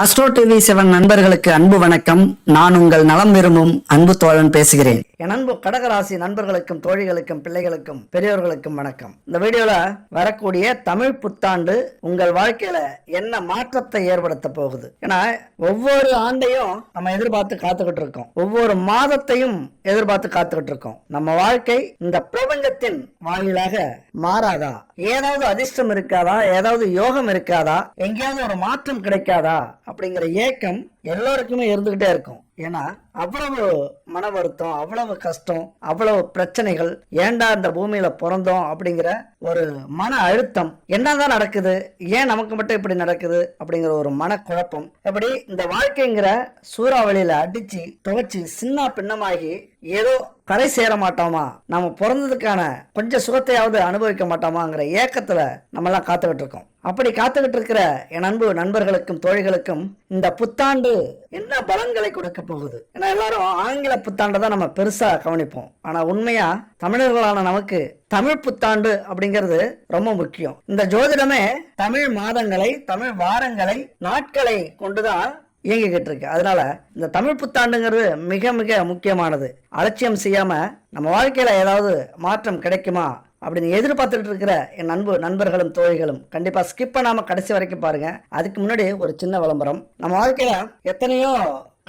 Astro TV seven நண்பர்களுக்கு அன்பு வணக்கம். நான் உங்கள் நலம் விரும்பும் அன்பு தோழன் பேசுகிறேன். என் அன்பு கடகராசி நண்பர்களுக்கும் தோழிகளுக்கும் பிள்ளைகளுக்கும் பெரியோர்களுக்கும் வணக்கம். இந்த வீடியோல வரக்கூடிய தமிழ் புத்தாண்டு உங்கள் வாழ்க்கையில என்ன மாற்றத்தை ஏற்படுத்த போகுது? ஏன்னா ஒவ்வொரு ஆண்டையும் நம்ம எதிர்பார்த்து காத்துக்கிட்டு இருக்கோம். ஒவ்வொரு மாதத்தையும் எதிர்பார்த்து காத்துக்கிட்டு இருக்கோம். நம்ம வாழ்க்கை இந்த பிரபஞ்சத்தின் வாயிலாக மாறாதா? ஏதாவது அதிர்ஷ்டம் இருக்காதா? ஏதாவது யோகம் இருக்காதா? எங்கேயாவது ஒரு மாற்றம் கிடைக்காதா? அப்படிங்கிற ஏக்கம் எல்லோருக்குமே இருந்துக்கிட்டே இருக்கும். ஏன்னா அவ்வளவு மன வருத்தம் அவ்வளவு கஷ்டம் அவ்வளவு பிரச்சனைகள் ஏண்டா இந்த பூமியில பிறந்தோம் அப்படிங்கிற ஒரு மன அழுத்தம். என்னதான் நடக்குது? ஏன் நமக்கு மட்டும் இப்படி நடக்குது? அப்படிங்கிற ஒரு மனக்குழப்பம். இப்படி இந்த வாழ்க்கைங்கிற சூறாவளியில அடிச்சு துவைச்சு சின்ன பின்னமாகி ஏதோ கரை சேர மாட்டோமா? நம்ம பிறந்ததுக்கான கொஞ்சம் சுகத்தையாவது அனுபவிக்க மாட்டோமாங்கிற ஏக்கத்துல நம்மெல்லாம் காத்துக்கிட்டு இருக்கோம். அப்படி காத்துக்கிட்டு இருக்கிற என் அன்பு நண்பர்களுக்கும் தோழிகளுக்கும் இந்த புத்தாண்டு என்ன பலன்களை கொடுக்க போகுது? ஏன்னா எல்லாரும் ஆங்கில புத்தாண்டை தான் நம்ம பெருசா கவனிப்போம். ஆனா உண்மையா தமிழர்களான நமக்கு தமிழ் புத்தாண்டு அப்படிங்கிறது ரொம்ப முக்கியம். இந்த ஜோதிடமே தமிழ் மாதங்களை தமிழ் வாரங்களை நாட்களை கொண்டுதான் இயங்கிக்கிட்டு இருக்கு. அதனால இந்த தமிழ் புத்தாண்டுங்கிறது மிக மிக முக்கியமானது. அலட்சியம் செய்யாம நம்ம வாழ்க்கையில ஏதாவது மாற்றம் கிடைக்குமா? அப்படின்னு எதிர்பார்த்துட்டு இருக்கிற என் அன்பு நண்பர்களும் தோழிகளும் கண்டிப்பாக ஸ்கிப் பண்ணாமல் கடைசி வரைக்கும் பாருங்கள் அதுக்கு முன்னாடி ஒரு சின்ன விளம்பரம். நம்ம வாழ்க்கையில் எத்தனையோ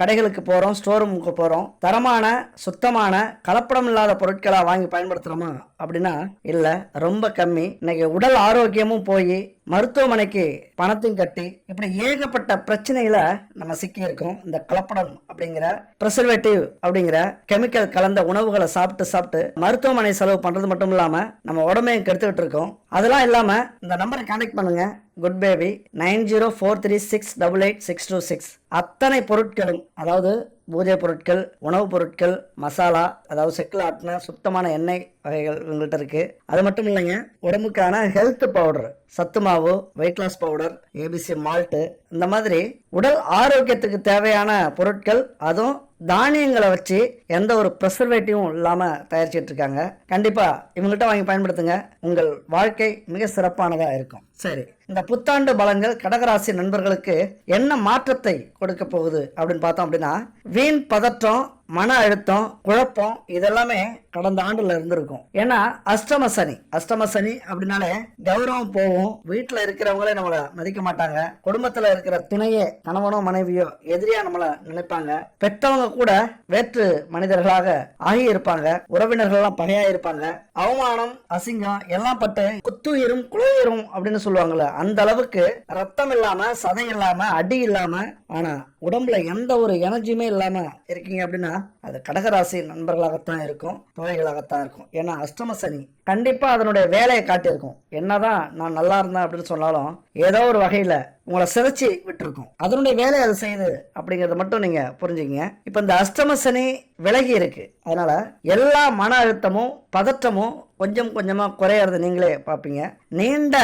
கடைகளுக்கு போகிறோம் ஸ்டோர் ரூமுக்கு போகிறோம் தரமான சுத்தமான கலப்படம் இல்லாத பொருட்களை வாங்கி பயன்படுத்துகிறோமா அப்படின்னா இல்லை ரொம்ப கம்மி. இன்னைக்கு உடல் ஆரோக்கியமும் போய் மருத்துவமனைக்கு பணத்தையும் கட்டி இப்படி ஏகப்பட்ட பிரச்சனைகளை நம்ம சிக்கி இருக்கோம் இந்த கலப்படம் அப்படிங்கிற ப்ரிசர்வேட்டிவ் அப்படிங்கிற கெமிக்கல் கலந்த உணவுகளை சாப்பிட்டு சாப்பிட்டு மருத்துவமனை செலவு பண்றது மட்டும் இல்லாம நம்ம உடம்பையும் கெடுத்துக்கிட்டு இருக்கோம். அதெல்லாம் இல்லாம இந்த நம்பரை கனெக்ட் பண்ணுங்க. Good baby. Nine zero four three six double eight six two six. அத்தனை பொருட்களும் அதாவது பூஜை பொருட்கள் உணவுப் பொருட்கள் மசாலா அதாவது செக்கில் ஆட்டின சுத்தமான எண்ணெய் வகைகள் உங்கள்கிட்ட இருக்குது அது மட்டும் இல்லைங்க உடம்புக்கான ஹெல்த் பவுடர் சத்து மாவு weight loss powder ABC malt இந்த மாதிரி உடல் ஆரோக்கியத்துக்கு தேவையான பொருட்கள் அதுவும் தானியங்களை வச்சு எந்த ஒரு ப்ரெசர்வேட்டிவும் இல்லாமல் தயாரிச்சிட்டு இருக்காங்க. கண்டிப்பாக இவங்கள்ட்ட வாங்கி பயன்படுத்துங்க. உங்கள் வாழ்க்கை மிக சிறப்பானதாக இருக்கும். சரி இந்த புத்தாண்டு பலன்கள் கடகராசி நண்பர்களுக்கு என்ன மாற்றத்தை கொடுக்க போகுது அப்படின்னு பார்த்தோம் அப்படின்னா வீண் பதற்றம் மன அழுத்தம் குழப்பம் இதெல்லாமே கடந்த ஆண்டுல இருந்திருக்கும். ஏன்னா அஷ்டம சனி அஷ்டம சனி அப்படின்னாலே கௌரவம் போகும். வீட்டுல இருக்கிறவங்களே நம்மள மதிக்க மாட்டாங்க. குடும்பத்துல இருக்கிற துணையே கணவனோ மனைவியோ எதிரியா நம்மள நினைப்பாங்க. பெற்றவங்க கூட வேற்று மனிதர்களாக ஆகி இருப்பாங்க உறவினர்கள் எல்லாம் பகையா இருப்பாங்க அவமானம் அசிங்கம் எல்லாம் பட்டு குத்துயிரும் குழுயிரும் அப்படின்னு சொல்லுவாங்கல்ல அந்த அளவுக்கு ரத்தம் இல்லாம சதை இல்லாம அடி இல்லாம ஆனா உடம்புல எந்த ஒரு எனர்ஜியுமே இல்லாம இருக்கீங்க அப்படின்னா அது கடகராசி நண்பர்களாகத்தான் இருக்கும் தோழிகளாகத்தான் இருக்கும். ஏன்னா அஷ்டம சனி கண்டிப்பா அதனுடைய வேலையை காட்டியிருக்கும். என்னதான் நான் நல்லா இருந்தேன் அப்படின்னு சொன்னாலும் ஏதோ ஒரு வகையில உங்களை சிதைச்சி விட்டுருக்கும். அதனுடைய வேலையை அது செய்யுது அப்படிங்கறத மட்டும் நீங்க புரிஞ்சுக்கங்க. இப்போ இந்த அஷ்டம சனி விலகி இருக்கு. அதனால எல்லா மன அழுத்தமும் பதற்றமும் கொஞ்சம் கொஞ்சமா குறையறது நீங்களே பார்ப்பீங்க. நீண்ட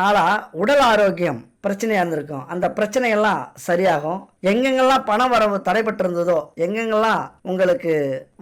நாளாக உடல் ஆரோக்கியம் பிரச்சனையாக இருந்திருக்கும். அந்த பிரச்சனையெல்லாம் சரியாகும். எங்கெங்கெல்லாம் பண வரவு தடைபட்டிருந்ததோ எங்கெங்கெல்லாம் உங்களுக்கு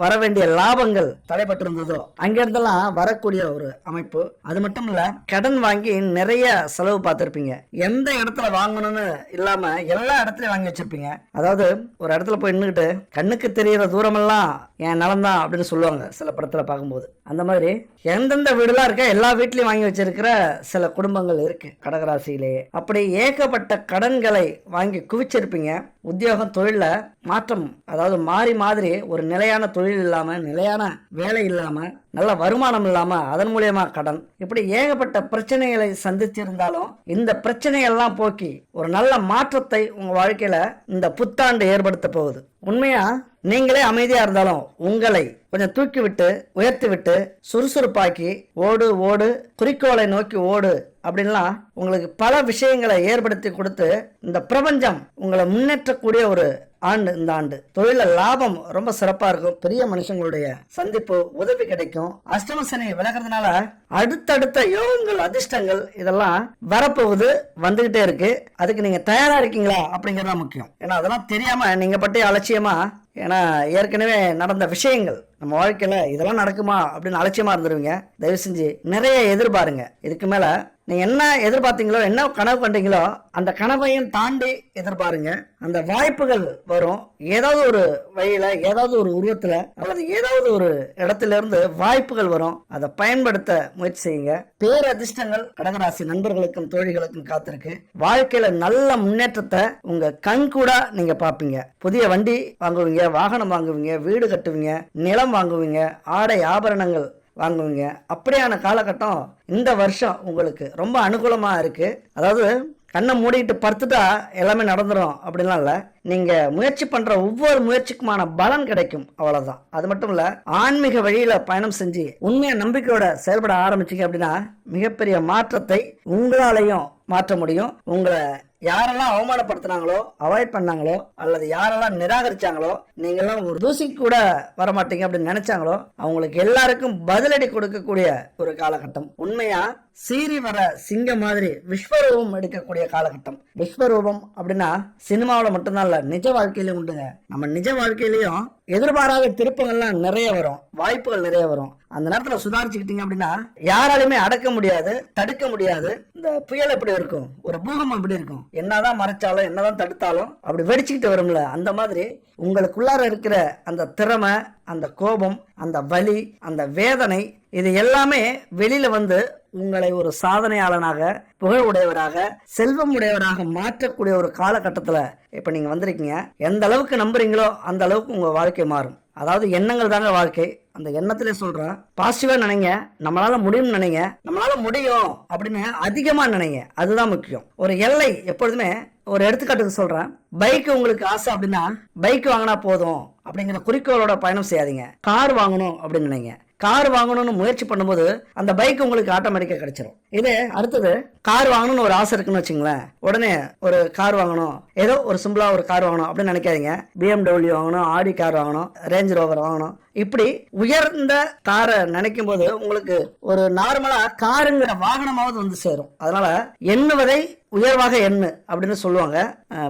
வர வேண்டிய லாபங்கள் தடைபட்டிருந்ததோ அங்கிருந்தெல்லாம் வரக்கூடிய ஒரு அமைப்பு. அது மட்டும் இல்ல கடன் வாங்கி நிறைய செலவு பார்த்துருப்பீங்க. எந்த இடத்துல வாங்கணும்னு இல்லாம எல்லா இடத்துலயும் வாங்கி வச்சிருப்பீங்க. அதாவது ஒரு இடத்துல போய் நின்றுக்கிட்டு கண்ணுக்கு தெரியிற தூரமெல்லாம் என் நலம்தான் அப்படின்னு சொல்லுவாங்க சில படத்துல பார்க்கும்போது. அந்த மாதிரி எந்தெந்த வீடுலாம் இருக்க எல்லா வீட்லயும் வாங்கி வச்சிருக்கிற சில குடும்பங்கள் இருக்கு கடகராசியிலேயே. அப்படி ஏகப்பட்ட கடன்களை வாங்கி குவிச்சிருப்பீங்க. உத்தியோகம் தொழிலில் மாற்றம் அதாவது மாறி மாதிரி ஒரு நிலையான தொழில் இல்லாமல் நிலையான வேலை இல்லாமல் நல்ல வருமானம் இல்லாமல் அதன் மூலியமா கடன். இப்படி ஏகப்பட்ட பிரச்சனைகளை சந்திச்சிருந்தாலும் இந்த பிரச்சனையெல்லாம் போக்கி ஒரு நல்ல மாற்றத்தை உங்கள் வாழ்க்கையில் இந்த புத்தாண்டு ஏற்படுத்த போகுது. உண்மையாக நீங்களே அமைதியா இருந்தாலும் உங்களை கொஞ்சம் தூக்கி விட்டு உயர்த்தி விட்டு சுறுசுறுப்பாக்கி ஓடு ஓடு குறிக்கோளை நோக்கி ஓடு அப்படின்லாம் உங்களுக்கு பல விஷயங்களை ஏற்படுத்தி கொடுத்து இந்த பிரபஞ்சம் உங்களை முன்னேற்றக்கூடிய ஒரு ஆண்டு இந்த ஆண்டு. தொழில லாபம் ரொம்ப சிறப்பா இருக்கும். பெரிய மனுஷங்களுடைய சந்திப்பு உதவி கிடைக்கும். அஷ்டம சனி விலகிறதுனால அடுத்தடுத்த யோகங்கள் அதிர்ஷ்டங்கள் இதெல்லாம் வரப்போகுது வந்துகிட்டே இருக்கு. அதுக்கு நீங்க தயாரா இருக்கீங்களா அப்படிங்கறது முக்கியம். ஏன்னா அதெல்லாம் தெரியாம நீங்க பட்டி அலட்சியமா ஏன்னா ஏற்கனவே நடந்த விஷயங்கள் நம்ம வாழ்க்கையில் இதெல்லாம் நடக்குமா அப்படின்னு அலட்சியமாக இருந்துருவீங்க. தயவு செஞ்சு நிறைய எதிர்பாருங்க. இதுக்கு மேலே நீங்கள் என்ன எதிர்பார்த்தீங்களோ என்ன கனவு கண்டீங்களோ அந்த கனவையும் தாண்டி எதிர்பாருங்க. அந்த வாய்ப்புகள் வரும். ஏதாவது ஒரு வழியில் ஏதாவது ஒரு உருவத்தில் அல்லது ஏதாவது ஒரு இடத்துல இருந்து வாய்ப்புகள் வரும். அதை பயன்படுத்த முயற்சி செய்யுங்க. பேரதிர்ஷ்டங்கள் கடகராசி நண்பர்களுக்கும் தோழிகளுக்கும் காத்திருக்கு. வாழ்க்கையில நல்ல முன்னேற்றத்தை உங்கள் கண் கூட நீங்கள் பார்ப்பீங்க. புதிய வண்டி வாங்குவீங்க. வாகனம் வாங்குவீங்க வீடு கட்டுவீங்க நிலம் வாங்குவீங்க ஆடை ஆபரணங்கள் வாங்குவீங்க. அப்படியான காலகட்டம் இந்த வருஷம் உங்களுக்கு ரொம்ப அனுகூலமாக இருக்கு. அதாவது கண்ணை மூடிட்டு படுத்துட்டா எல்லாமே நடந்துடும் அப்படிலாம் இல்லை. நீங்கள் முயற்சி பண்ணுற ஒவ்வொரு முயற்சிக்குமான பலன் கிடைக்கும் அவ்வளோதான் அது மட்டும் இல்லை ஆன்மீக வழியில் பயணம் செஞ்சு உண்மையை நம்பிக்கையோட செயல்பட ஆரம்பிச்சீங்க அப்படின்னா மிகப்பெரிய மாற்றத்தை உங்களாலையும் மாற்ற முடியும். உங்களை யாரெல்லாம் அவமானப்படுத்துனாங்களோ அவாய்ட் பண்ணாங்களோ அல்லது யாரெல்லாம் நிராகரிச்சாங்களோ நீங்கள்லாம் ஒரு தூசி கூட வரமாட்டீங்க அப்படின்னு நினைச்சாங்களோ அவங்களுக்கு எல்லாருக்கும் பதிலடி கொடுக்கக்கூடிய ஒரு காலகட்டம். உண்மையா? சீறி வர சிங்க மாதிரி விஸ்வரூபம் எடுக்கக்கூடிய காலகட்டம். விஸ்வரூபம் அப்படின்னா சினிமாவில் மட்டும்தான் இல்லை நிஜ வாழ்க்கையிலும் உண்டுங்க. நம்ம நிஜ வாழ்க்கையிலையும் எதிர்பாராத திருப்பங்கள்லாம் நிறைய வரும். வாய்ப்புகள் நிறைய வரும். அந்த நேரத்தில் சுதாரிச்சுக்கிட்டீங்க அப்படின்னா யாராலையுமே அடக்க முடியாது தடுக்க முடியாது. இந்த புயல் எப்படி இருக்கும்? ஒரு பூகம்பம் எப்படி இருக்கும்? என்னதான் மறைச்சாலும் என்னதான் தடுத்தாலும் அப்படி வெடிச்சுக்கிட்டு வரும்ல. அந்த மாதிரி உங்களுக்குள்ளார இருக்கிற அந்த திறமை அந்த கோபம் அந்த வலி அந்த வேதனை இது எல்லாமே வெளியில வந்து உங்களை ஒரு சாதனையாளனாக புகழ் உடையவராக செல்வம் உடையவராக மாற்றக்கூடிய ஒரு காலகட்டத்தில் இப்போ நீங்கள் வந்திருக்கீங்க. எந்த அளவுக்கு நம்புறீங்களோ அந்த அளவுக்கு உங்கள் வாழ்க்கை மாறும். அதாவது எண்ணங்கள் தாங்க வாழ்க்கை. அந்த எண்ணத்திலே சொல்றேன் பாசிட்டிவா நினைங்க. நம்மளால முடியும்னு நினைங்க. நம்மளால முடியும் அப்படின்னு அதிகமா நினைங்க. அதுதான் முக்கியம். ஒரு எல்லை எப்பொழுதுமே ஒரு எடுத்துக்காட்டுக்கு சொல்றேன். பைக் உங்களுக்கு ஆசை அப்படின்னா பைக் வாங்கினா போதும் அப்படிங்கிற குறிக்கோளோட பயணம் செய்யாதீங்க. கார் வாங்கணும் அப்படின்னு நினைங்க. கார் வாங்கணும்னு முயற்சி பண்ணும்போது அந்த பைக் உங்களுக்கு ஆட்டோமேட்டிக்காக கிடைச்சிரும். இது அடுத்தது கார் வாங்கணும்னு ஒரு ஆசை இருக்குன்னு வச்சுங்களேன். உடனே ஒரு கார் வாங்கணும். ஏதோ ஒரு சிம்பிளாக ஒரு கார் வாங்கணும் அப்படின்னு நினைக்காதீங்க. பிஎம்டபிள்யூ வாங்கணும் ஆடி கார் வாங்கணும் ரேஞ்ச் ரோவர் வாங்கணும். இப்படி உயர்ந்த காரை நினைக்கும் போது உங்களுக்கு ஒரு நார்மலா காருங்கிற வாகனமாவது வந்து சேரும். அதனால எண்ணுவதை உயர்வாக எண்ணு அப்படின்னு சொல்லுவாங்க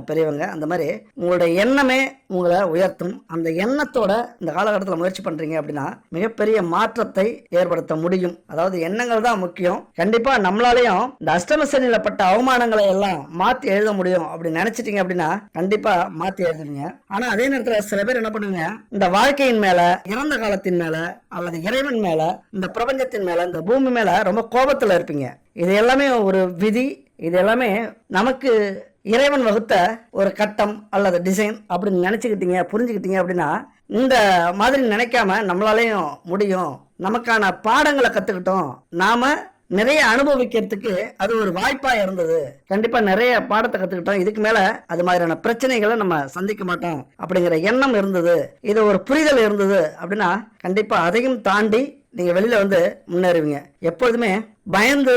பெரியவங்க. அந்த மாதிரி உங்களுடைய எண்ணமே உங்களை உயர்த்தும். அந்த எண்ணத்தோட இந்த காலகட்டத்தில் முயற்சி பண்றீங்க அப்படின்னா மிகப்பெரிய மாற்றத்தை ஏற்படுத்த முடியும். அதாவது எண்ணங்கள் தான் முக்கியம். கண்டிப்பா நம்மளாலையும் இந்த அஷ்டம சனியில பட்ட அவமானங்களை எல்லாம் மாற்றி எழுத முடியும் அப்படி நினைச்சிட்டீங்க அப்படின்னா கண்டிப்பா மாற்றி எழுதுவீங்க. ஆனா அதே நேரத்தில் சில பேர் என்ன பண்ணுவீங்க இந்த வாழ்க்கையின் மேல இறந்த காலத்தின் மேல அல்லது இறைவன் மேல இந்த பிரபஞ்சத்தின் மேல இந்த பூமி மேல ரொம்ப கோபத்துல இருப்பீங்க. இது எல்லாமே ஒரு விதி. இது எல்லாமே நமக்கு இறைவன் வகுத்த ஒரு கட்டம் அல்லது டிசைன் அப்படின்னு நினச்சிக்கிட்டீங்க புரிஞ்சுக்கிட்டீங்க அப்படின்னா இந்த மாதிரி நினைக்காம நம்மளாலையும் முடியும். நமக்கான பாடங்களை கற்றுக்கிட்டோம் நாம நிறைய அனுபவிக்கிறதுக்கு அது ஒரு வாய்ப்பா இருந்தது. கண்டிப்பா நிறைய பாடத்தை கத்துக்கிட்டோம். இதுக்கு மேல அது மாதிரியான பிரச்சனைகளை நம்ம சந்திக்க மாட்டோம் அப்படிங்கிற எண்ணம் இருந்தது. இது ஒரு புரிதல் இருந்தது அப்படின்னா கண்டிப்பா அதையும் தாண்டி நீங்கள் வெளியில் வந்து முன்னேறுவீங்க. எப்பொழுதுமே பயந்து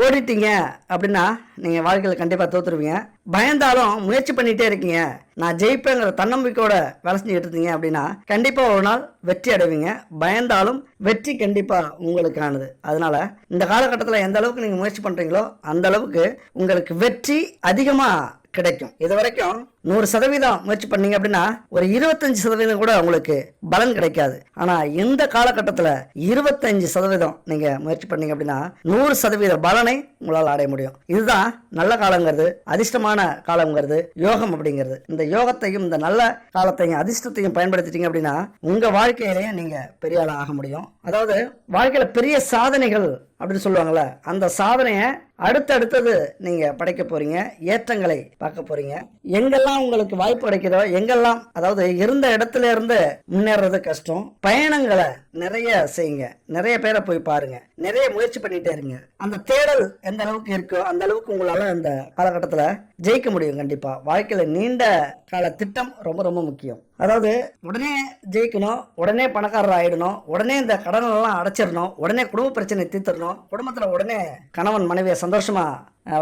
ஓடிட்டீங்க அப்படின்னா நீங்கள் வாழ்க்கையில் கண்டிப்பாக தோத்துருவீங்க. பயந்தாலும் முயற்சி பண்ணிகிட்டே இருக்கீங்க. நான் ஜெயிப்பேங்கிற தன்னம்பிக்கையோட வேலை செஞ்சுட்டு இருந்தீங்க அப்படின்னா கண்டிப்பாக ஒரு நாள் வெற்றி அடைவீங்க. பயந்தாலும் வெற்றி கண்டிப்பாக உங்களுக்கானது. அதனால் இந்த காலகட்டத்தில் எந்த அளவுக்கு நீங்கள் முயற்சி பண்ணுறீங்களோ அந்த அளவுக்கு உங்களுக்கு வெற்றி அதிகமாக கிடைக்கும். இது வரைக்கும் நூறு சதவீதம் முயற்சி பண்ணீங்க அப்படின்னா ஒரு இருபத்தஞ்சு சதவீதம் கூட உங்களுக்கு பலன் கிடைக்காது. ஆனால் இந்த காலகட்டத்தில் இருபத்தஞ்சு சதவீதம் நீங்கள் முயற்சி பண்ணீங்க அப்படின்னா நூறு சதவீத பலனை உங்களால் அடைய முடியும். இதுதான் நல்ல காலங்கிறது அதிர்ஷ்டமான காலங்கிறது யோகம் அப்படிங்கிறது. இந்த யோகத்தையும் இந்த நல்ல காலத்தையும் அதிர்ஷ்டத்தையும் பயன்படுத்திட்டீங்க அப்படின்னா உங்கள் வாழ்க்கையிலேயே நீங்கள் பெரிய ஆளா ஆக முடியும். அதாவது வாழ்க்கையில் பெரிய சாதனைகள் அப்படின்னு சொல்லுவாங்கல்ல அந்த சாதனையை அடுத்தடுத்தது நீங்கள் படைக்க போகிறீங்க ஏற்றங்களை பார்க்க போகிறீங்க எங்கெல்லாம் உங்களுக்கு வாய்ப்பு கிடைக்குதோ எங்கெல்லாம் அதாவது இருந்த இடத்துல இருந்து முன்னேறது கஷ்டம் பயணங்களை நிறைய செய்யுங்க. நிறைய பேரை போய் பாருங்க. நிறைய முயற்சி பண்ணிட்டே இருங்க. அந்த தேடல் எந்த அளவுக்கு இருக்கோ அந்த அளவுக்கு உங்களால அந்த காலகட்டத்தில் ஜெயிக்க முடியும் கண்டிப்பா. வாழ்க்கையில நீண்ட கால திட்டம் ரொம்ப ரொம்ப முக்கியம். அதாவது உடனே ஜெயிக்கணும் உடனே பணக்காரர் ஆயிடணும் உடனே இந்த கடன் எல்லாம் அடைச்சிடணும் உடனே குடும்ப பிரச்சனை தீர்த்திடணும் குடும்பத்தில் உடனே கணவன் மனைவியை சந்தோஷமா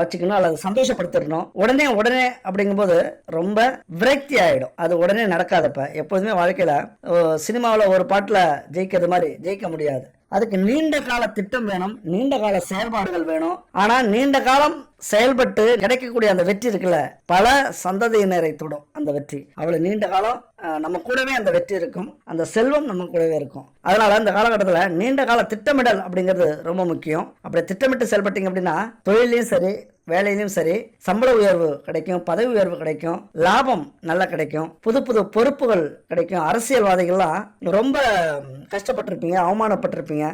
வச்சுக்கணும் அல்லது சந்தோஷப்படுத்திடணும். உடனே உடனே அப்படிங்கும்போது ரொம்ப விரக்தி ஆகிடும் அது உடனே நடக்காதப்ப. எப்போதுமே வாழ்க்கையில் சினிமாவில் ஒரு பாட்டில் ஜெயிக்கிறது மாதிரி ஜெயிக்க முடியாது. அதுக்கு நீண்ட கால திட்டம் வேணும் நீண்ட கால செயல்பாடுகள் வேணும். ஆனா நீண்ட காலம் செயல்பட்டு கிடைக்கக்கூடிய அந்த வெற்றி இருக்குல்ல பல சந்ததியினரை தொடும் அந்த வெற்றி. அவ்வளவு நீண்ட காலம் நம்ம கூடவே அந்த வெற்றி இருக்கும். அந்த செல்வம் நம்ம கூடவே இருக்கும். அதனால இந்த காலகட்டத்தில் நீண்ட கால திட்டமிடல் அப்படிங்கிறது ரொம்ப முக்கியம். அப்படி திட்டமிட்டு செயல்பட்டீங்க அப்படின்னா தொழிலையும் சரி வேலையிலும் சரி சம்பள உயர்வு கிடைக்கும் பதவி உயர்வு கிடைக்கும் லாபம் நல்லா கிடைக்கும் புது புது பொறுப்புகள் கிடைக்கும். அரசியல்வாதிகள்லாம் ரொம்ப கஷ்டப்பட்டிருப்பீங்க அவமானப்பட்டிருப்பீங்க.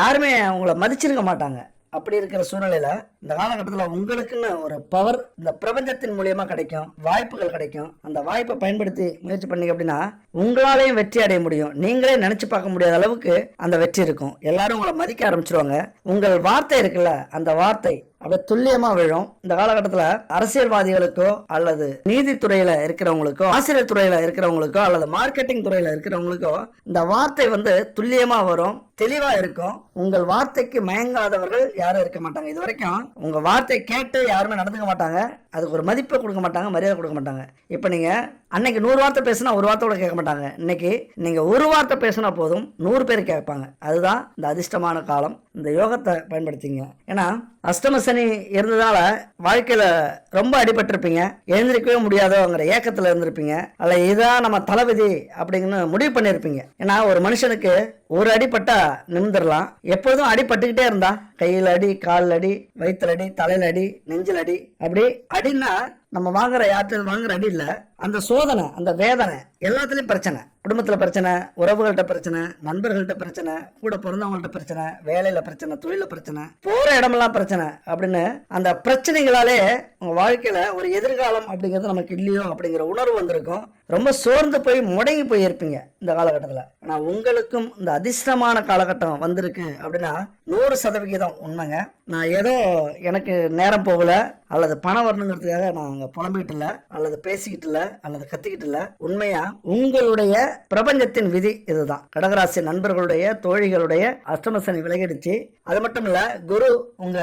யாருமே உங்களை மதிச்சிருக்க மாட்டாங்க. அப்படி இருக்கிற சூழ்நிலையில இந்த காலகட்டத்தில் உங்களுக்குன்னு ஒரு பவர் இந்த பிரபஞ்சத்தின் மூலியமா கிடைக்கும் வாய்ப்புகள் கிடைக்கும். அந்த வாய்ப்பை பயன்படுத்தி முயற்சி பண்ணீங்க அப்படின்னா உங்களாலையும் வெற்றி அடைய முடியும். நீங்களே நினைச்சு பார்க்க முடியாத அளவுக்கு அந்த வெற்றி இருக்கும். எல்லாரும் உங்களை மதிக்க ஆரம்பிச்சிருவாங்க. உங்கள் வார்த்தை இருக்குல்ல அந்த வார்த்தை அப்படியே துல்லியமா விழும். இந்த காலகட்டத்தில் அரசியல்வாதிகளுக்கோ அல்லது நீதித்துறையில இருக்கிறவங்களுக்கோ ஆசிரியர் துறையில இருக்கிறவங்களுக்கோ அல்லது மார்க்கெட்டிங் துறையில இருக்கிறவங்களுக்கோ இந்த வார்த்தை வந்து துல்லியமா வரும் தெளிவா இருக்கும். உங்கள் வார்த்தைக்கு மயங்காதவர்கள் யாரும் இருக்க மாட்டாங்க. இது வரைக்கும் உங்க வார்த்தை கேட்டு யாருமே நடந்துக்க மாட்டாங்க. அதுக்கு ஒரு மதிப்பை கொடுக்க மாட்டாங்க மரியாதை கொடுக்க மாட்டாங்க. இப்போ நீங்க அன்னைக்கு நூறு வார்த்தை பேசினா ஒரு வார்த்தை கூட கேட்க மாட்டாங்க. இன்னைக்கு நீங்க ஒரு வார்த்தை பேசினா போதும் நூறு பேர் கேட்பாங்க. அதுதான் இந்த அதிர்ஷ்டமான காலம். இந்த யோகத்தை பயன்படுத்திங்க. ஏன்னா அஷ்டம சனி இருந்ததால வாழ்க்கையில ரொம்ப அடிபட்டிருப்பீங்க. எழுந்திருக்கவே முடியாதோங்கிற ஏக்கத்துல இருந்திருப்பீங்க. அல்ல இதான் நம்ம தளபதி அப்படிங்கன்னு முடிவு பண்ணியிருப்பீங்க ஏன்னா ஒரு மனுஷனுக்கு ஒரு அடிப்பட்டா நிமிந்துடலாம் எப்போதும் அடிபட்டுக்கிட்டே இருந்தா கையில் அடி காலில் அடி வயிற்றுல அடி தலையில அடி நெஞ்சில் அடி அப்படி அடின்னா நம்ம வாங்குற யாத்திரை வாங்குற அடி இல்லை. அந்த சோதனை அந்த வேதனை எல்லாத்துலேயும் பிரச்சனை. குடும்பத்தில் பிரச்சனை உறவுகள்கிட்ட பிரச்சனை நண்பர்கள்ட்ட பிரச்சனை கூட பிறந்தவங்கள்ட்ட பிரச்சனை வேலையில் பிரச்சனை தொழிலில் பிரச்சனை போகிற இடமெல்லாம் பிரச்சனை அப்படின்னு அந்த பிரச்சனைகளாலே உங்கள் வாழ்க்கையில ஒரு எதிர்காலம் அப்படிங்கிறது நமக்கு இல்லையோ அப்படிங்கிற உணர்வு வந்திருக்கும். ரொம்ப சோர்ந்து போய் முடங்கி போய் இருப்பீங்க இந்த காலகட்டத்தில். ஆனால் உங்களுக்கும் இந்த அதிர்ஷ்டமான காலகட்டம் வந்திருக்கு அப்படின்னா நூறு சதவிகிதம் உண்மைங்க. நான் ஏதோ எனக்கு நேரம் போகல. அல்லது பணம் வரணுங்கிறதுக்காக நான் அங்கே புலம்பிக்கிட்டு இல்லை அல்லது பேசிக்கிட்டு இல்லை அல்லது கத்திக்கிட்டு இல்லை. உண்மையா உங்களுடைய பிரபஞ்சத்தின் விதி இதுதான். கடகராசி நண்பர்களுடைய தோழிகளுடைய அஷ்டமசனி விலகிடுச்சு. அது மட்டும் இல்ல குரு உங்க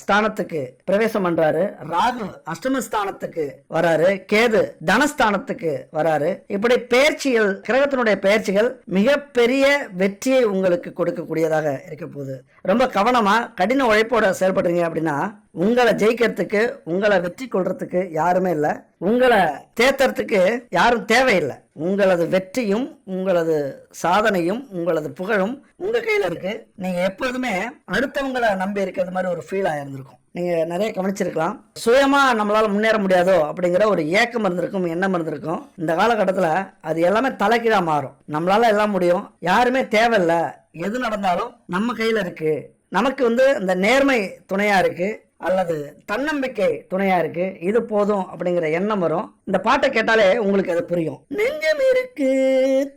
ஸ்தானத்துக்கு பிரவேசம் பண்றாரு. ராகு அஷ்டமஸ்தானத்துக்கு வராரு. கேது தனஸ்தானத்துக்கு வராரு. இப்படி பெயர்ச்சிகள் கிரகத்தினுடைய பெயர்ச்சிகள் மிகப்பெரிய வெற்றியை உங்களுக்கு கொடுக்கக்கூடியதாக இருக்க போகுது. ரொம்ப கவனமா கடின உழைப்போட செயல்படுறீங்க அப்படின்னா உங்களை ஜெயிக்கிறதுக்கு உங்களை வெற்றி கொள்றதுக்கு யாருமே இல்லை. உங்களை தேத்துறதுக்கு யாரும் தேவையில்லை. உங்களது வெற்றியும் உங்களது சாதனையும் உங்களது புகழும் உங்க கையில இருக்கு. நீங்க எப்போதுமே அடுத்தவங்களை நம்பி இருக்கிறது மாதிரி ஒரு ஃபீல் ஆயிருந்திருக்கும் நீங்க நிறைய கவனிச்சிருக்கலாம். சுயமா நம்மளால முன்னேற முடியாதோ அப்படிங்கிற ஒரு ஏக்கம் இருந்திருக்கும் எண்ணம் இருந்திருக்கும். இந்த காலகட்டத்தில் அது எல்லாமே தலைக்கீழா மாறும். நம்மளால எல்லாம் முடியும். யாருமே தேவையில்ல. எது நடந்தாலும் நம்ம கையில இருக்கு. நமக்கு வந்து இந்த நேர்மை துணையா இருக்கு. அல்லது தன்னம்பிக்கை துணையா இருக்கு இது போதும் அப்படிங்கிற எண்ணம் வரும். இந்த பாட்டை கேட்டாலே உங்களுக்கு அது புரியும். நெஞ்சம் இருக்கு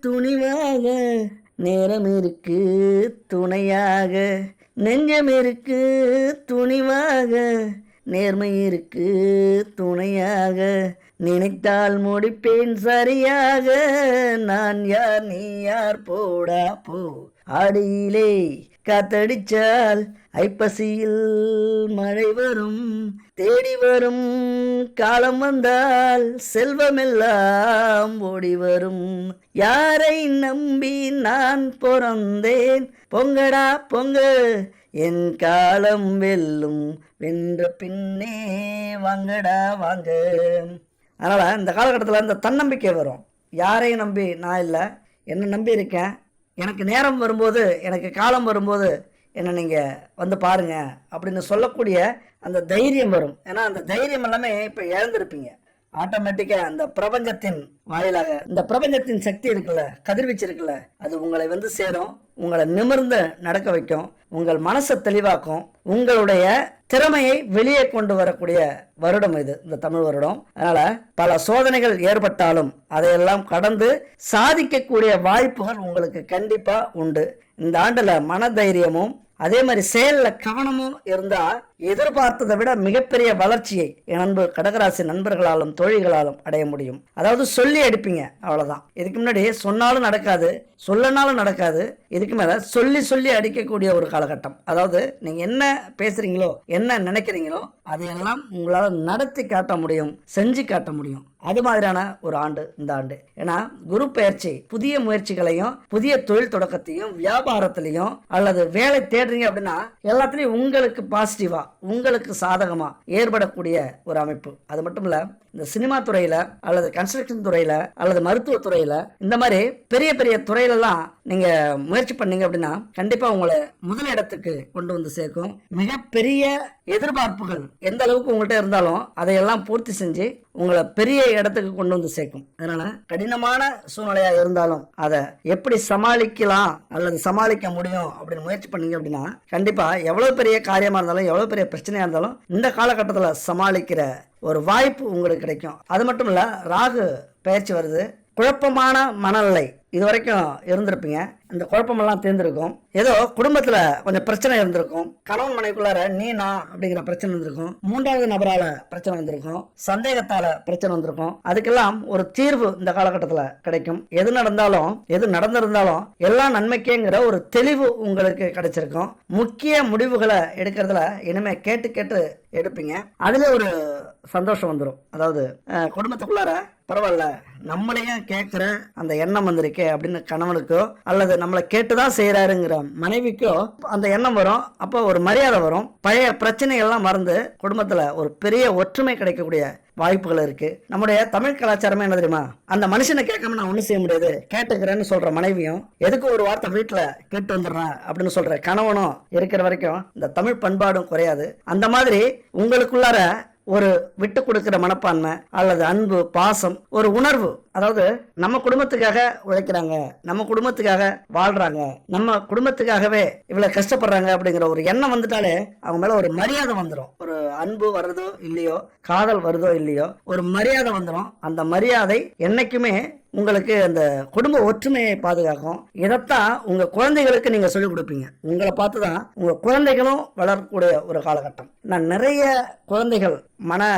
துணிவாக நேரம் இருக்கு துணையாக. நெஞ்சம் இருக்கு துணிவாக நேர்மை இருக்கு துணையாக. நினைத்தால் முடிப்பேன் சரியாக நான் யார் நீ யார் போடா போ. அடியிலே காத்தடிச்சால் ஐப்பசியில் மழை வரும் தேடி வரும். காலம் வந்தால் செல்வமெல்லாம் ஓடி வரும். யாரை நம்பி நான் பிறந்தேன்? பொங்கடா பொங்க. என் காலம் வெல்லும் வென்ற பின்னே வாங்கடா வாங்க. அதனால் இந்த காலகட்டத்தில் இந்த தன்னம்பிக்கை வரும். யாரையும் நம்பி? நான் இல்லை. என்னை நம்பி இருக்கேன். எனக்கு நேரம் வரும்போது எனக்கு காலம் வரும்போது என்னை நீங்கள் வந்து பாருங்க அப்படின்னு சொல்லக்கூடிய அந்த தைரியம் வரும். ஏன்னா அந்த தைரியம் எல்லாமே இப்போ இழந்திருப்பீங்க. ஆட்டோமேட்டிக்காக அந்த பிரபஞ்சத்தின் வாயிலாக இந்த பிரபஞ்சத்தின் சக்தி இருக்குல்ல கதிர்வீச்சு இருக்குல்ல அது உங்களை வந்து சேரும் உங்களை நிமிர்ந்து நடக்க வைக்கும் உங்கள் மனசை தெளிவாக்கும் உங்களுடைய திறமையை வெளியே கொண்டு வரக்கூடிய வருடம் இது இந்த தமிழ் வருடம். அதனால பல சோதனைகள் ஏற்பட்டாலும் அதையெல்லாம் கடந்து சாதிக்கக்கூடிய வாய்ப்புகள் உங்களுக்கு கண்டிப்பாக உண்டு. இந்த ஆண்டில் மன தைரியமும் அதே மாதிரி செயலில் கவனமும் இருந்தால் எதிர்பார்த்ததை விட மிகப்பெரிய வளர்ச்சியை என் அன்பு கடகராசி நண்பர்களாலும் தோழிகளாலும் அடைய முடியும். அதாவது சொல்லி அடிப்பீங்க அவ்வளவுதான். இதுக்கு முன்னாடி சொன்னாலும் நடக்காது சொல்லனாலும் நடக்காது. இதுக்கு மேல சொல்லி சொல்லி அடிக்கக்கூடிய ஒரு காலகட்டம். அதாவது நீங்க என்ன பேசுறீங்களோ என்ன நினைக்கிறீங்களோ அதையெல்லாம் உங்களால் நடத்தி காட்ட முடியும் செஞ்சு காட்ட முடியும். அது மாதிரியான ஒரு ஆண்டு இந்த ஆண்டு. ஏன்னா குரு பயிற்சி புதிய முயற்சிகளையும் புதிய தொழில் தொடக்கத்தையும் வியாபாரத்திலையும் அல்லது வேலை தேடுறீங்க அப்படின்னா எல்லாத்துலயும் உங்களுக்கு பாசிட்டிவா உங்களுக்கு சாதகமா ஏற்படக்கூடிய ஒரு அமைப்பு. அது மட்டும் இல்லை இந்த சினிமா துறையில அல்லது கன்ஸ்ட்ரக்ஷன் துறையில அல்லது மருத்துவ துறையில இந்த மாதிரி பெரிய பெரிய துறையிலலாம் நீங்க முயற்சி பண்ணீங்க அப்படின்னா கண்டிப்பா உங்களை முதலிடத்துக்கு கொண்டு வந்து சேர்க்கும். மிகப்பெரிய எதிர்பார்ப்புகள் எந்த அளவுக்கு உங்கள்கிட்ட இருந்தாலும் அதையெல்லாம் பூர்த்தி செஞ்சு உங்களை பெரிய இடத்துக்கு கொண்டு வந்து சேர்க்கும். அதனால கடினமான சூழ்நிலையா இருந்தாலும் அதை எப்படி சமாளிக்கலாம் அல்லது சமாளிக்க முடியும் அப்படின்னு முயற்சி பண்ணீங்க அப்படின்னா கண்டிப்பா எவ்வளவு பெரிய காரியமா இருந்தாலும் எவ்வளவு பெரிய பிரச்சனையா இருந்தாலும் இந்த காலகட்டத்தில் சமாளிக்கிற ஒரு வாய்ப்பு உங்களுக்கு கிடைக்கும். அது மட்டும் இல்லை ராகு பயிற்சி வருது. குழப்பமான மனநிலை. இது வரைக்கும் இருந்திருப்பீங்க. இந்த குழப்பமெல்லாம் தீர்ந்துருக்கும். ஏதோ குடும்பத்தில் கொஞ்சம் பிரச்சனை இருந்திருக்கும். கணவன் மனைவிக்குள்ளார நீ நான் அப்படிங்கிற பிரச்சனை இருந்திருக்கும். மூன்றாவது நபரால் பிரச்சனை வந்திருக்கும். சந்தேகத்தால் பிரச்சனை வந்திருக்கும். அதுக்கெல்லாம் ஒரு தீர்வு இந்த காலகட்டத்தில் கிடைக்கும். எது நடந்தாலும் எது நடந்திருந்தாலும் எல்லாம் நன்மைக்கேங்கிற ஒரு தெளிவு உங்களுக்கு கிடைச்சிருக்கும். முக்கிய முடிவுகளை எடுக்கிறதுல இனிமேல் கேட்டு கேட்டு எடுப்பீங்க. அதில் ஒரு சந்தோஷம் வந்துடும் அதாவது குடும்பத்துக்குள்ளார பரவாயில்ல நம்மளையும் கேட்குற அந்த எண்ணம் வந்திருக்கே அப்படின்னு கணவனுக்கோ அல்லது நம்மளை கேட்டுதான் செய்யறாருங்கிற மனைவிக்கோ அந்த எண்ணம் வரும். அப்போ ஒரு மரியாதை வரும். பழைய பிரச்சனைகள்லாம் மறந்து குடும்பத்துல ஒரு பெரிய ஒற்றுமை கிடைக்கக்கூடிய வாய்ப்புகள் இருக்கு. நம்முடைய தமிழ் கலாச்சாரமே என்ன தெரியுமா? அந்த மனுஷனை கேட்காம நான் ஒண்ணும் செய்ய முடியாது. கேட்டுக்கிறேன்னு சொல்ற மனைவியும் எதுக்கு ஒரு வார்த்தை வீட்டுல கேட்டு வந்துடுறேன் அப்படின்னு சொல்ற கணவனும் இருக்கிற வரைக்கும் இந்த தமிழ் பண்பாடும் குறையாது. அந்த மாதிரி உங்களுக்குள்ளார ஒரு விட்டு கொடுக்கிற மனப்பான்மை அல்லது அன்பு பாசம் ஒரு உணர்வு. அதாவது நம்ம குடும்பத்துக்காக உழைக்கிறாங்க நம்ம குடும்பத்துக்காக வாழ்றாங்க நம்ம குடும்பத்துக்காகவே இவ்வளவு கஷ்டப்படுறாங்க அப்படிங்கிற ஒரு எண்ணம் வந்துட்டாலே அவங்க மேல ஒரு மரியாதை வந்துடும் ஒரு அன்பு வருதோ இல்லையோ காதல் வருதோ இல்லையோ ஒரு மரியாதை வந்துடும் அந்த மரியாதை என்னைக்குமே உங்களுக்கு அந்த குடும்ப ஒற்றுமையை பாதுகாக்கும். இதைத்தான் உங்கள் குழந்தைகளுக்கு நீங்கள் சொல்லிக் கொடுப்பீங்க. உங்களை பார்த்து தான் உங்கள் குழந்தைகளும் வளரக்கூடிய ஒரு காலகட்டம். நான் நிறைய குழந்தைகள் மன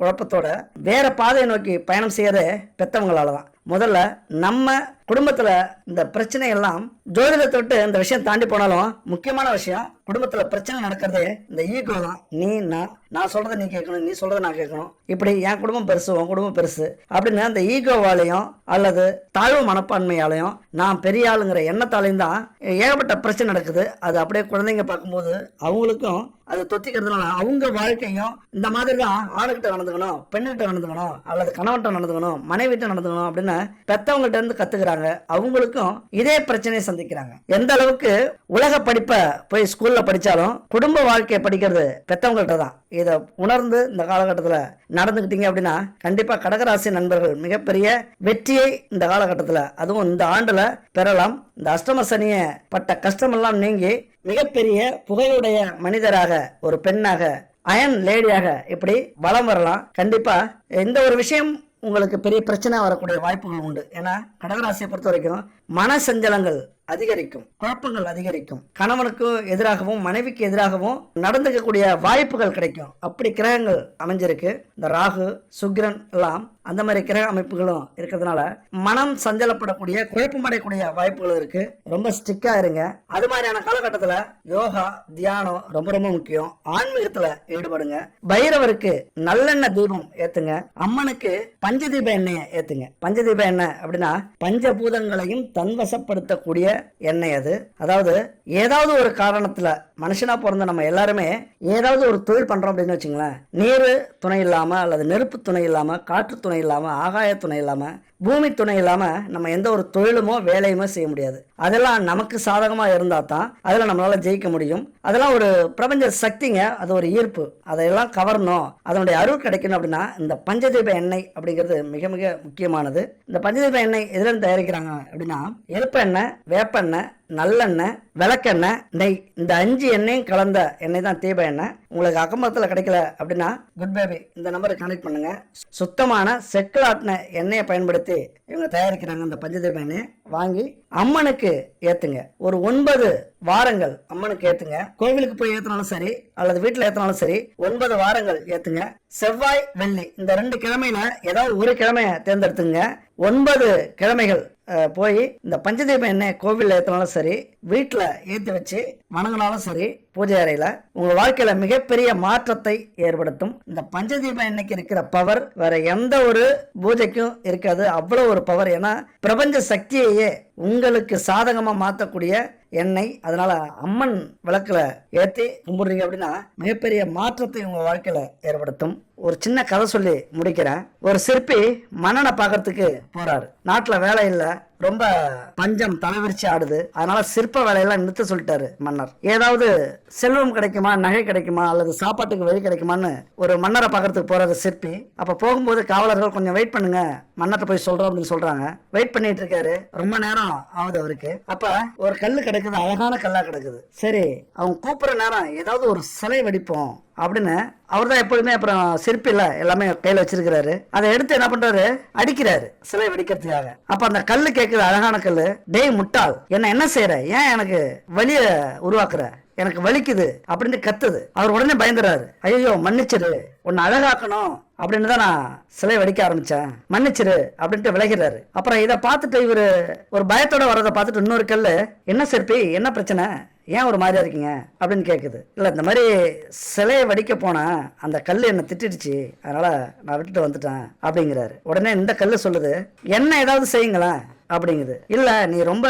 குழப்பத்தோட வேற பாதையை நோக்கி பயணம் செய்யறதே பெற்றவங்களால தான் முதல்ல நம்ம குடும்பத்தில் இந்த பிரச்சனை எல்லாம் ஜோதிடத்தை விட்டு இந்த விஷயம் தாண்டி போனாலும் முக்கியமான விஷயம் குடும்பத்தில் பிரச்சனை நடக்கிறதே இந்த ஈகோ தான். நீ நான் நான் சொல்கிறத நீ கேட்கணும் நீ சொல்கிறத நான் கேட்கணும். இப்படி என் குடும்பம் பெருசு உன் குடும்பம் பெருசு அப்படின்னு அந்த ஈகோவாலையும் அல்லது தாழ்வு மனப்பான்மையாலையும் நான் பெரிய ஆளுங்கிற எண்ணத்தாலையும் தான் ஏகப்பட்ட பிரச்சனை நடக்குது. அது அப்படியே குழந்தைங்க பார்க்கும்போது அவங்களுக்கும் அது தொத்திக்கிறதுனால அவங்க வாழ்க்கையும் இந்த மாதிரி தான் ஆணுகிட்ட நடந்துக்கணும் பெண்ணுகிட்ட நடந்துக்கணும் அல்லது கணவன்கிட்ட நடந்துக்கணும் மனைவிட்ட நடந்துக்கணும் அப்படின்னு பெத்தவங்கள்ட்ட இருந்து கத்துக்கிறாங்க. அவங்களுக்கும் இதே பிரச்சனையை சந்திக்கிறாங்க. எந்த அளவுக்கு உலக படிப்பை போய் ஸ்கூல்ல படிச்சாலும் குடும்ப வாழ்க்கையை படிக்கிறது பெத்தவங்கள்ட்ட தான். இதை உணர்ந்து இந்த காலகட்டத்தில் நடந்துக்கிட்டீங்க அப்படின்னா கண்டிப்பா கடகராசி நண்பர்கள் மிகப்பெரிய வெற்றியை இந்த காலகட்டத்தில் அதுவும் இந்த ஆண்டுல பெறலாம். இந்த அஷ்டம சனிய பட்ட கஷ்டமெல்லாம் நீங்கி மிகப்பெரிய புகையுடைய மனிதராக ஒரு பெண்ணாக அயன் லேடியாக இப்படி வலம் வரலாம். கண்டிப்பா எந்த ஒரு விஷயம் உங்களுக்கு பெரிய பிரச்சனை வரக்கூடிய வாய்ப்புகள் உண்டு. ஏன்னா கடகராசியை பொறுத்த வரைக்கும் மன சஞ்சலங்கள் அதிகரிக்கும். குழப்பங்கள் அதிகரிக்கும். கணவனுக்கு எதிராகவும் மனைவிக்கு எதிராகவும் நடந்துக்கக்கூடிய வாய்ப்புகள் கிடைக்கும். அப்படி கிரகங்கள் அமைஞ்சிருக்கு. இந்த ராகு சுக்கிரன் எல்லாம் அந்த மாதிரி கிரக அமைப்புகளும் இருக்கிறதுனால மனம் சஞ்சலப்படக்கூடிய குழப்பமடையக்கூடிய வாய்ப்புகள் இருக்கு. ரொம்ப ஸ்ட்ரிக்டா இருங்க. அது மாதிரியான காலகட்டத்தில் யோகா தியானம் ரொம்ப ரொம்ப முக்கியம். ஆன்மீகத்துல ஈடுபடுங்க. பைரவருக்கு நல்லெண்ணெய் தீபம் ஏத்துங்க. அம்மனுக்கு பஞ்சதீப எண்ணெயை ஏத்துங்க. பஞ்சதீப எண்ணெய் அப்படின்னா பஞ்சபூதங்களையும் தன்வசப்படுத்தக்கூடிய எண்ணெய் அது. அதாவது ஏதாவது ஒரு காரணத்துல மனுஷனா பிறந்த நம்ம எல்லாருமே ஏதாவது ஒரு தொழில் பண்றோம் அப்படின்னு வச்சுங்களேன். நீர் துணை இல்லாமல் அல்லது நெருப்பு துணை இல்லாமல் காற்று துணை இல்லாமல் ஆகாய துணை இல்லாமல் பூமி துணை இல்லாமல் நம்ம எந்த ஒரு தொழிலுமோ வேலையுமோ செய்ய முடியாது. அதெல்லாம் நமக்கு சாதகமாக இருந்தால் தான் அதில் நம்மளால் ஜெயிக்க முடியும். அதெல்லாம் ஒரு பிரபஞ்ச சக்திங்க அது ஒரு ஈர்ப்பு. அதையெல்லாம் கவரணும். அதனுடைய அருள் கிடைக்கணும் அப்படின்னா இந்த பஞ்சதீப எண்ணெய் அப்படிங்கிறது மிக மிக முக்கியமானது. இந்த பஞ்சதீப எண்ணெய் எதுலேருந்து தயாரிக்கிறாங்க அப்படின்னா எருப்பெண்ணெய் வேப்ப வேப்பெண்ணெய் நல்லெண்ணெய் விளக்கெண்ணெய் நெய் இந்த அஞ்சு எண்ணெயும் கலந்த எண்ணெய் தான் தீப எண்ணெய். உங்களுக்கு அக்கம்பக்கத்தில் கிடைக்கல அப்படின்னா குட் பேபி இந்த நம்பருக்கு கனெக்ட் பண்ணுங்க. சுத்தமான செக்கில் ஆட்டின எண்ணெயை பயன்படுத்தி இவங்க தயாரிக்கிறாங்க இந்த பஞ்சதீப எண்ணெய். வாங்கி அம்மனுக்கு ஏத்துங்க. ஒரு ஒன்பது வாரங்கள் அம்மனுக்கு ஏத்துங்க. கோவிலுக்கு போய் ஏத்தினாலும் சரி அல்லது வீட்டில் ஏத்தினாலும் சரி ஒன்பது வாரங்கள் ஏத்துங்க. செவ்வாய் வெள்ளி இந்த ரெண்டு கிழமையில ஏதாவது ஒரு கிழமைய தேர்ந்தெடுத்துங்க. ஒன்பது கிழமைகள் போய் இந்த பஞ்சதீபம் எண்ணெய் கோவிலில் ஏற்றினாலும் சரி வீட்டில் ஏற்றி வச்சு வணங்கினாலும் சரி பூஜை அறையில் உங்கள் வாழ்க்கையில் மிகப்பெரிய மாற்றத்தை ஏற்படுத்தும். இந்த பஞ்சதீபம் இன்னைக்கு இருக்கிற பவர் வேற எந்த ஒரு பூஜைக்கும் இருக்காது. அவ்வளோ ஒரு பவர் ஏன்னா பிரபஞ்ச சக்தியையே உங்களுக்கு சாதகமாக மாற்றக்கூடிய எண்ணெய் அதனால அம்மன் விளக்குல ஏற்றி கும்பிடுறீங்க அப்படின்னா மிகப்பெரிய மாற்றத்தை உங்கள் வாழ்க்கையில் ஏற்படுத்தும். ஒரு சின்ன கதை சொல்லி முடிக்கிறேன். ஒரு சிற்பி மன்னனை பார்க்கறதுக்கு போறாரு. நாட்டில் வேலை இல்லை. ரொம்ப பஞ்சம் தலைவிரிச்சு ஆடுது. அதனால சிற்ப வேலையெல்லாம் நிறுத்த சொல்லிட்டாரு மன்னர். ஏதாவது செல்வம் கிடைக்குமா நகை கிடைக்குமா அல்லது சாப்பாட்டுக்கு வழி கிடைக்குமான்னு ஒரு மன்னரை பார்க்கறதுக்கு போறாரு சிற்பி. அப்ப போகும்போது காவலர்கள் கொஞ்சம் வெயிட் பண்ணுங்க. மன்னர்கிட்ட போய் சொல்றோம் அப்படின்னு சொல்றாங்க. வெயிட் பண்ணிட்டு இருக்காரு. ரொம்ப நேரம் ஆகுது அவருக்கு. அப்ப ஒரு கல் கிடைக்குது அழகான கல்லா கிடக்குது. சரி அவங்க கூப்பிடுற நேரம் ஏதாவது ஒரு சிலை வடிப்போம். அப்படின்னு அவர் தான் எப்பொழுதுமே அப்புறம் சிற்பில எல்லாமே கையில் வச்சிருக்கிறாரு. அதை எடுத்து என்ன பண்றாரு? அடிக்கிறாரு. சிலை வெடிக்கிறதுக்காக. அப்ப அந்த கல்லு கேட்குற அழகான கல்லு. டேய் முட்டாள் என்ன என்ன செய்யற ஏன் எனக்கு வலிய உருவாக்குற? எனக்கு வலிக்குது அப்படின்னு கத்துது. அவர் உடனே பயந்துறாரு. ஐயோ மன்னிச்சிரு உன்னை அழகாக்கணும். அப்படின்னு தான் நான் சிலை வடிக்க ஆரம்பித்தேன் மன்னிச்சிரு அப்படின்ட்டு விலகிறாரு. அப்புறம் இதை பார்த்துட்டு இவர் ஒரு பயத்தோட வரதை பார்த்துட்டு இன்னொரு கல் என்ன சிற்பி? என்ன பிரச்சனை? ஏன் ஒரு மாதிரியா இருக்கீங்க? அப்படின்னு கேட்குது இல்லை இந்த மாதிரி சிலையை வடிக்க போனேன் அந்த கல் என்னை திட்டிடுச்சு. அதனால் நான் விட்டுட்டு வந்துட்டேன். அப்படிங்கிறாரு. உடனே இந்த கல் சொல்லுது என்ன ஏதாவது செய்யுங்களேன்? அப்படிங்குது. இல்லை நீ ரொம்ப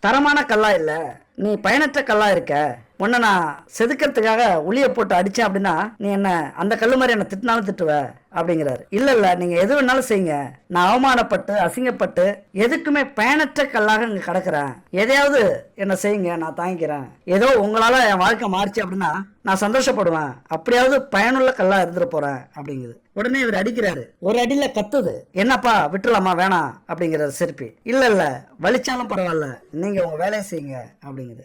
தரமான கல்லா இல்லை. நீ பயனற்ற கல்லா இருக்க. உன்னை நான் செதுக்கிறதுக்காக உளியை போட்டு அடித்தேன் அப்படின்னா நீ என்ன அந்த கல் மாதிரி என்னை திட்டினாலும் திட்டுவ? அப்படிங்கிறாரு. இல்லை இல்லை நீங்கள் எது வேணாலும் செய்யுங்க. நான் அவமானப்பட்டு அசிங்கப்பட்டு எதுக்குமே பயனற்ற கல்லாக இங்கே கிடக்கிறேன். எதையாவது என்ன செய்யுங்க நான் தாங்கிக்கிறேன். ஏதோ உங்களால் என் வாழ்க்கை மாறிச்சு அப்படின்னா நான் சந்தோஷப்படுவேன். அப்படியாவது பயனுள்ள கல்லா இருந்துட்டு போகிறேன் அப்படிங்குது. உடனே இவர் அடிக்கிறாரு. ஒரு அடியில கத்துது. என்னப்பா விட்டுலாமா வேணாம் அப்படிங்கிறாரு சிற்பி. இல்ல இல்ல வலிச்சாலும் பரவாயில்ல. நீங்க உங்க வேலையை செய்யுங்க அப்படிங்குது.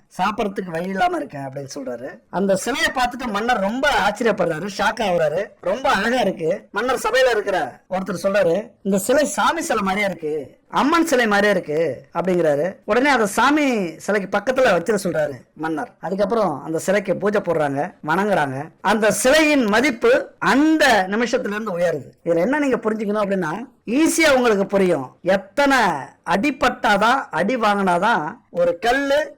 சாப்பிட்றதுக்கு வழி இல்லாம இருக்கேன் அப்படின்னு சொல்றாரு. அந்த சிலையை பார்த்துட்டு மன்னர் ரொம்ப ஆச்சரியப்படுறாரு ஷாக் ஆகுறாரு. ரொம்ப அழகா இருக்கு. மன்னர் சபையில இருக்கிற ஒருத்தர் சொல்றாரு இந்த சிலை சாமி சிலை மாதிரியா இருக்கு. அம்மன் சிலை மாதிரியே இருக்கு. அப்படிங்கிறாரு. உடனே அந்த சாமி சிலைக்கு பக்கத்துல வச்சிட சொல்றாரு மன்னர். அதுக்கப்புறம் அந்த சிலைக்கு பூஜை போடுறாங்க வணங்குறாங்க. அந்த சிலையின் மதிப்பு அந்த நிமிஷத்துல இருந்து உயருது. இதுல என்ன நீங்க புரிஞ்சுக்கணும் அப்படின்னா ஈஸியா உங்களுக்கு புரியும். எத்தனை அடிபட்டாதான் அடி வாங்கினாதான் ஒரு கல்லு